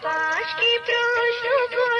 paz que pros nossos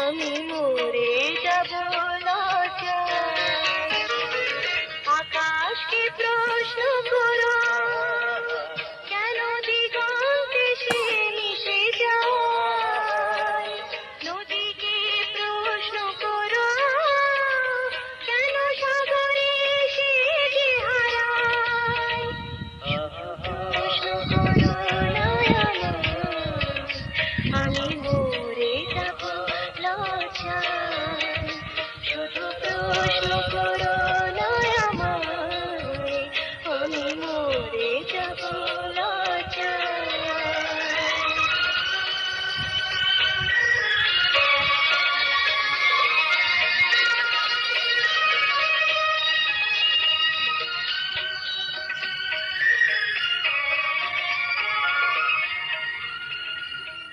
আমি মোরে